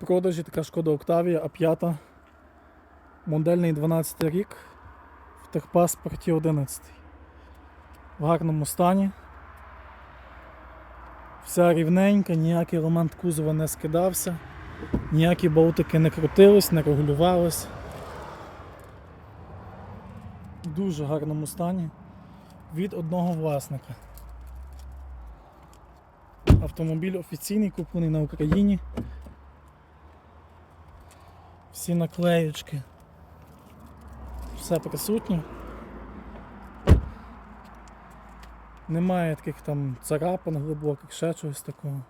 продажі така шкода Октавія А5. Модельний 12 рік. В техпаспорті 11. В гарному стані. Вся рівненька, ніякий елемент кузова не скидався, ніякі болтики не крутились, не регулювались. В дуже гарному стані від одного власника. Автомобіль офіційний, куплений на Україні. Всі наклеючки. Все присутнє. Немає таких там царапин глибоких, ще чогось такого.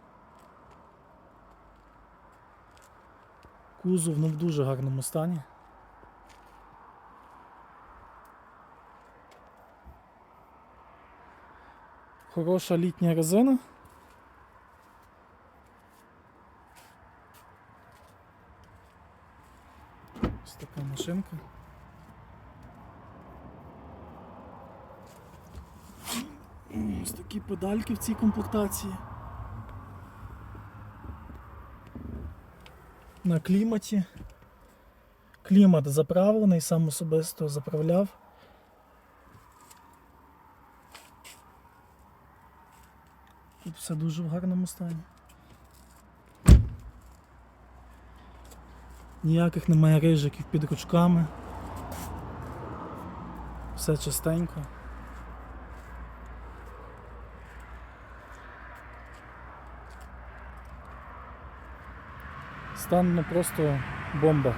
Кузов ну, в дуже гарному стані. Хороша літня резина. Така машинка. Ось такі педальки в цій комплектації. На кліматі. Клімат заправлений, сам особисто заправляв. Тут все дуже в гарному стані. Ніяких немає рижиків під ручками. Все чистенько. Стан ну просто бомба.